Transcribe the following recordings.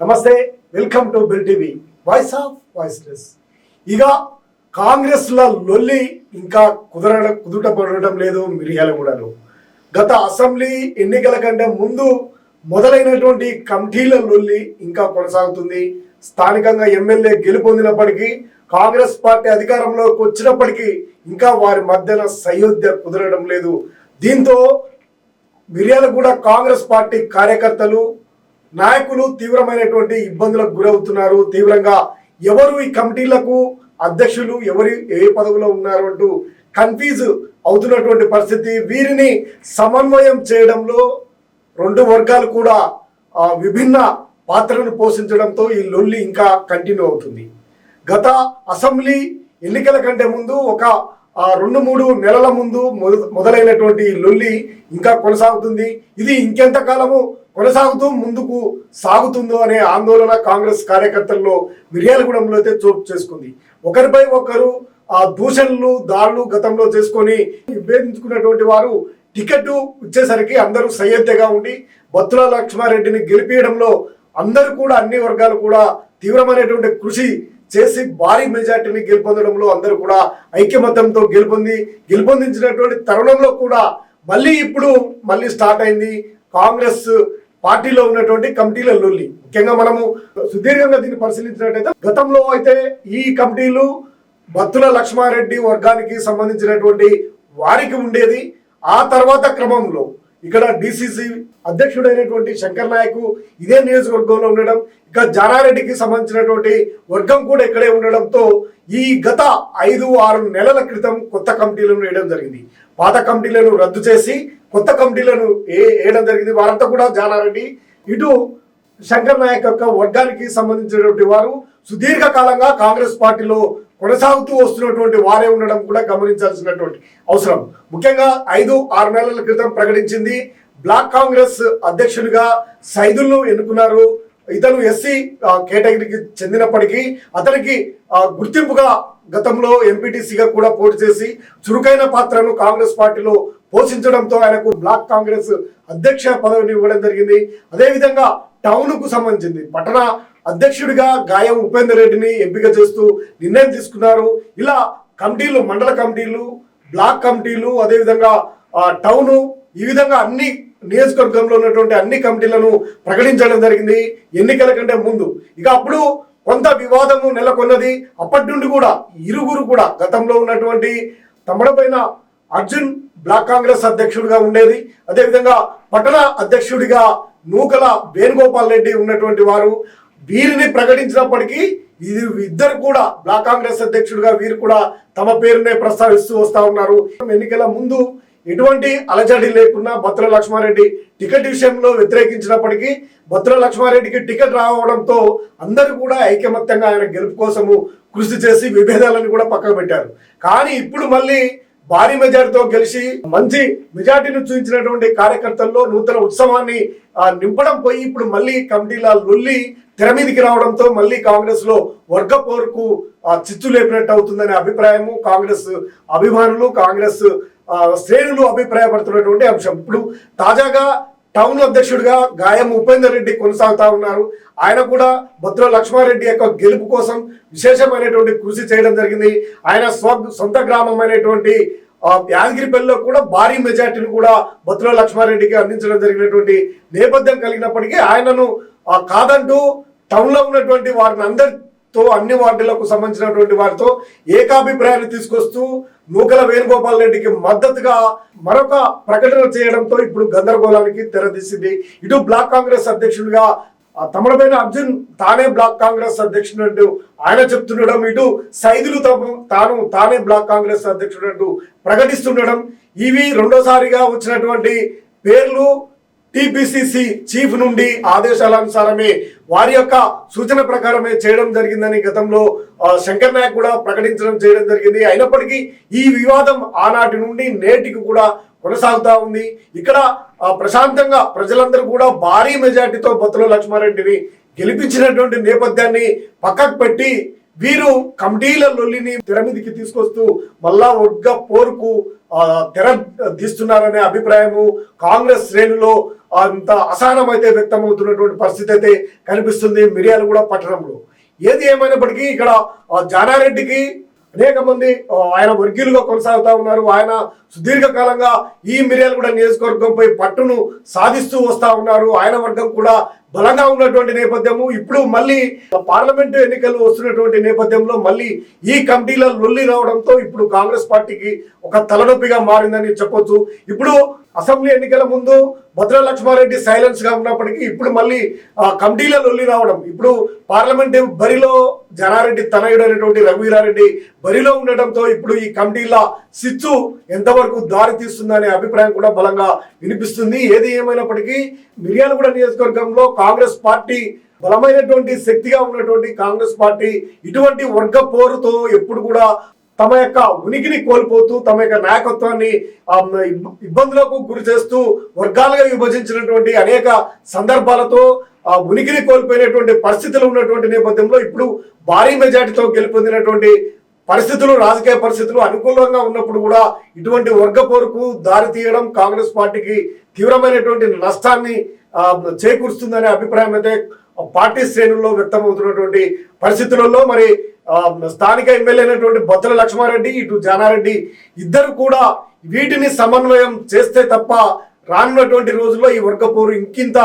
నమస్తే welcome to Bill TV voice of voiceless. ఇక కాంగ్రెస్ల లొల్లి ఇంకా కుదర కుదుట పడటం లేదు మిర్యాలగూడలో గత అసెంబ్లీ ఎన్నికల కంటే ముందు మొదలైనటువంటి కమిటీల లొల్లి ఇంకా కొనసాగుతుంది. స్థానికంగా ఎమ్మెల్యే గెలుపొందినప్పటికీ కాంగ్రెస్ పార్టీ అధికారంలోకి వచ్చినప్పటికీ ఇంకా వారి మధ్యన సయోధ్య కుదరడం లేదు. దీంతో మిర్యాలగూడ కాంగ్రెస్ పార్టీ కార్యకర్తలు నాయకులు తీవ్రమైనటువంటి ఇబ్బందులకు గురవుతున్నారు. తీవ్రంగా ఎవరు ఈ కమిటీలకు అధ్యక్షులు ఎవరు ఏ పదవిలో ఉన్నారు అంటూ కన్ఫ్యూజ్ అవుతున్నటువంటి పరిస్థితి. వీరిని సమన్వయం చేయడంలో రెండు వర్గాలు కూడా విభిన్న పాత్రను పోషించడంతో ఈ లొల్లి ఇంకా కంటిన్యూ అవుతుంది. గత అసెంబ్లీ ఎన్నికల కంటే ముందు ఒక ఆ, రెండు మూడు నెలల ముందు మొదలైనటువంటి లొల్లి ఇంకా కొనసాగుతుంది. ఇది ఇంకెంత కాలము కొనసాగుతూ ముందుకు సాగుతుందో అనే ఆందోళన కాంగ్రెస్ కార్యకర్తల్లో మిర్యాలగూడెంలో అయితే చోటు చేసుకుంది. ఒకరిపై ఒకరు ఆ దూషణలు దాడులు గతంలో చేసుకొని విభేదించుకున్నటువంటి వారు టికెట్ ఇచ్చేసరికి అందరూ సయ్యద్దగా ఉండి బత్తుల లక్ష్మారెడ్డిని గెలిపించడంలో అందరూ కూడా అన్ని వర్గాలు కూడా తీవ్రమైనటువంటి కృషి చేసి భారీ మెజార్టీని గెలుపొందడంలో అందరూ కూడా ఐక్యమత్యంతో గెలుపొంది గెలుపొందించినటువంటి తరుణంలో కూడా మళ్ళీ ఇప్పుడు మళ్ళీ స్టార్ట్ అయింది కాంగ్రెస్ పార్టీలో ఉన్నటువంటి కమిటీల లొల్లి. ముఖ్యంగా మనము సుదీర్ఘంగా దీన్ని పరిశీలించినట్టయితే గతంలో అయితే ఈ కమిటీలు బత్తుల లక్ష్మారెడ్డి వర్గానికి సంబంధించినటువంటి వారికి ఉండేది. ఆ తర్వాత క్రమంలో ఇక్కడ డిసిసి అధ్యక్షుడైనటువంటి శంకర్ నాయక్ ఇదే నియోజకవర్గంలో ఉండడం ఇక జానారెడ్డికి సంబంధించినటువంటి వర్గం కూడా ఇక్కడే ఉండడంతో ఈ గత ఐదు ఆరు నెలల క్రితం కొత్త కమిటీలను వేయడం జరిగింది. పాత కమిటీలను రద్దు చేసి కొత్త కమిటీలను ఏ వేయడం జరిగింది. వారంతా కూడా జానారెడ్డి ఇటు శంకర్ నాయక్ యొక్క వర్గానికి సంబంధించినటువంటి వారు సుదీర్ఘకాలంగా కాంగ్రెస్ పార్టీలో కొనసాగుతూ వస్తున్నటువంటి వారే ఉండడం కూడా గమనించాల్సినటువంటి అవసరం. ముఖ్యంగా ఐదు ఆరు నెలల క్రితం ప్రకటించింది బ్లాక్ కాంగ్రెస్ అధ్యక్షుడిగా సైదుల్ను ఎన్నుకున్నారు. ఇతను ఎస్సీ కేటగిరీకి చెందినప్పటికీ అతనికి గుర్తింపుగా గతంలో ఎంపీటీసీగా కూడా పోటీ చేసి చురుకైన పాత్రను కాంగ్రెస్ పార్టీలో పోషించడంతో ఆయనకు బ్లాక్ కాంగ్రెస్ అధ్యక్ష పదవిని ఇవ్వడం జరిగింది. అదేవిధంగా టౌన్కు సంబంధించింది. పట్టణ అధ్యక్షుడిగా గాయం ఉపేందర్ రెడ్డిని ఎంపిక చేస్తూ నిర్ణయం తీసుకున్నారు. ఇలా కమిటీలు మండల కమిటీలు బ్లాక్ కమిటీలు అదేవిధంగా టౌను ఈ విధంగా అన్ని నియోజకవర్గంలో ఉన్నటువంటి అన్ని కమిటీలను ప్రకటించడం జరిగింది ఎన్నికల కంటే ముందు. ఇక అప్పుడు కొంత వివాదము నెలకొన్నది. అప్పటి నుండి కూడా ఇరుగురు కూడా గతంలో ఉన్నటువంటి తమడపైన అర్జున్ బ్లాక్ కాంగ్రెస్ అధ్యక్షుడిగా ఉండేది. అదేవిధంగా పట్టణ అధ్యక్షుడిగా నూకల వేణుగోపాల్ రెడ్డి ఉన్నటువంటి వారు. వీరిని ప్రకటించినప్పటికీ ఇది ఇద్దరు కూడా బ్లాక్ కాంగ్రెస్ అధ్యక్షుడిగా వీరు కూడా తమ పేరునే ప్రస్తావిస్తూ వస్తా ఉన్నారు. ఎన్నికల ముందు ఎటువంటి అలజడి లేకున్నా భద్ర లక్ష్మారెడ్డి టికెట్ విషయంలో వ్యతిరేకించినప్పటికీ భద్ర లక్ష్మారెడ్డికి టికెట్ రావడంతో అందరూ కూడా ఐకమత్యంగా ఆయన గెలుపు కోసము కృషి చేసి విభేదాలను కూడా పక్కకు పెట్టారు. కానీ ఇప్పుడు మళ్ళీ భారీ మెజార్టీతో గెలిచి మంచి మెజార్టీని చూపించినటువంటి కార్యకర్తల్లో నూతన ఉత్సవాన్ని నింపడం పోయి ఇప్పుడు మళ్ళీ కమిటీల లొల్లి తెర మీదకి రావడంతో మళ్ళీ కాంగ్రెస్లో వర్గ పోరుకు చిచ్చు లేపినట్టు అవుతుందనే అభిప్రాయము కాంగ్రెస్ అభిమానులు కాంగ్రెస్ శ్రేణులు అభిప్రాయపడుతున్నటువంటి అంశం. ఇప్పుడు తాజాగా టౌన్ అధ్యక్షుడిగా గాయం ఉపేందర్ రెడ్డి కొనసాగుతా ఉన్నారు. ఆయన కూడా భద్ర లక్ష్మారెడ్డి యొక్క గెలుపు కోసం విశేషమైనటువంటి కృషి చేయడం జరిగింది. ఆయన స్వ సొంత గ్రామం అయినటువంటి యాదగిరిపల్లిలో కూడా భారీ మెజార్టీని కూడా భద్ర లక్ష్మారెడ్డికి అందించడం జరిగినటువంటి నేపథ్యం కలిగినప్పటికీ ఆయనను కాదంటూ టౌన్లో ఉన్నటువంటి వారిని తో అన్ని వార్డులకు సంబంధించినటువంటి వారితో ఏకాభిప్రాయాన్ని తీసుకొస్తూ నూకల వేణుగోపాల్ రెడ్డికి మద్దతుగా మరొక ప్రకటన చేయడంతో ఇప్పుడు గందరగోళానికి తెరదీసింది. ఇటు బ్లాక్ కాంగ్రెస్ అధ్యక్షుడిగా తమడమైన అర్జున్ తానే బ్లాక్ కాంగ్రెస్ అధ్యక్షుడు అంటూ ఆయన చెప్తుండడం ఇటు సైదులు తమ తాను తానే బ్లాక్ కాంగ్రెస్ అధ్యక్షుడు అంటూ ప్రకటిస్తుండడం ఇవి రెండోసారిగా వచ్చినటువంటి పేర్లు టిపిసిసి చీఫ్ నుండి ఆదేశాల అనుసారమే వారి యొక్క సూచన ప్రకారమే చేయడం జరిగిందని గతంలో శంకర్ నాయక్ కూడా ప్రకటించడం చేయడం జరిగింది. అయినప్పటికీ ఈ వివాదం ఆనాటి నుండి నేటికి కూడా కొనసాగుతా ఉంది. ఇక్కడ ప్రశాంతంగా ప్రజలందరూ కూడా భారీ మెజార్టీతో బొత్తుల లక్ష్మారెడ్డిని గెలిపించినటువంటి నేపథ్యాన్ని పక్కకు పెట్టి వీరు కమిటీల లొల్లిని తెర మీదికి తీసుకొస్తూ మళ్ళా ఒడ్గా పోరుకు తెర తీస్తున్నారనే అభిప్రాయము కాంగ్రెస్ శ్రేణులో అంత అసహనం అయితే వ్యక్తమవుతున్నటువంటి పరిస్థితి అయితే కనిపిస్తుంది మిర్యాలగూడ పట్టణంలో. ఏది ఏమైనప్పటికీ ఇక్కడ జానారెడ్డికి అనేక మంది ఆయన వర్గీయులుగా కొనసాగుతూ ఉన్నారు. ఆయన సుదీర్ఘకాలంగా ఈ మిర్యాలగూడ నియోజకవర్గంపై పట్టును సాధిస్తూ వస్తూ ఉన్నారు. ఆయన వర్గం కూడా బలంగా ఉన్నటువంటి నేపథ్యము ఇప్పుడు మళ్ళీ పార్లమెంటు ఎన్నికలు వస్తున్నటువంటి నేపథ్యంలో మళ్ళీ ఈ కమిటీల లొల్లి రావడంతో ఇప్పుడు కాంగ్రెస్ పార్టీకి ఒక తలనొప్పిగా మారిందని చెప్పొచ్చు. ఇప్పుడు అసెంబ్లీ ఎన్నికల ముందు భద్రలక్ష్మారెడ్డి సైలెన్స్గా ఉన్నప్పటికీ ఇప్పుడు మళ్ళీ ఆ, కమిటీల లొల్లి రావడం. ఇప్పుడు పార్లమెంట్ బరిలో జనారెడ్డి తనయుడు అనేటువంటి రఘువీరారెడ్డి బరిలో ఉండటంతో ఇప్పుడు ఈ కమిటీల సిచ్చు ఎంతవరకు దారి తీస్తుందనే అభిప్రాయం కూడా బలంగా వినిపిస్తుంది. ఏది ఏమైనప్పటికీ మిర్యాలగూడ నియోజకవర్గంలో కాంగ్రెస్ పార్టీ బలమైనటువంటి శక్తిగా ఉన్నటువంటి కాంగ్రెస్ పార్టీ ఇటువంటి వర్గ పోరుతో ఎప్పుడు కూడా తమ యొక్క ఉనికిని కోల్పోతూ తమ యొక్క నాయకత్వాన్ని ఇబ్బందులకు గురి చేస్తూ వర్గాలుగా విభజించినటువంటి అనేక సందర్భాలతో ఆ ఉనికిని కోల్పోయినటువంటి పరిస్థితులు ఉన్నటువంటి నేపథ్యంలో ఇప్పుడు భారీ మెజార్టీతో గెలుపొందినటువంటి పరిస్థితులు రాజకీయ పరిస్థితులు అనుకూలంగా ఉన్నప్పుడు కూడా ఇటువంటి వర్గ పోరుకు దారి తీయడం కాంగ్రెస్ పార్టీకి తీవ్రమైనటువంటి నష్టాన్ని చేకూరుస్తుందనే అభిప్రాయం అయితే పార్టీ శ్రేణుల్లో వ్యక్తమవుతున్నటువంటి పరిస్థితులలో మరి స్థానిక ఎమ్మెల్యే అయినటువంటి బొత్తల లక్ష్మారెడ్డి ఇటు జానారెడ్డి ఇద్దరు కూడా వీటిని సమన్వయం చేస్తే తప్ప రానున్నటువంటి రోజుల్లో ఈ వర్గ పోరు ఇంకింత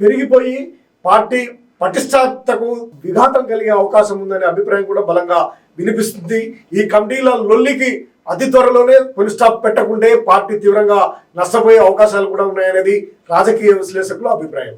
పెరిగిపోయి పార్టీ పటిష్టతకు విఘాతం కలిగే అవకాశం ఉందనే అభిప్రాయం కూడా బలంగా వినిపిస్తుంది. ఈ కమిటీల లొల్లికి అతి త్వరలోనే పులి స్టాప్ పెట్టకుంటే పార్టీ తీవ్రంగా నష్టపోయే అవకాశాలు కూడా ఉన్నాయనేది రాజకీయ విశ్లేషకుల అభిప్రాయం.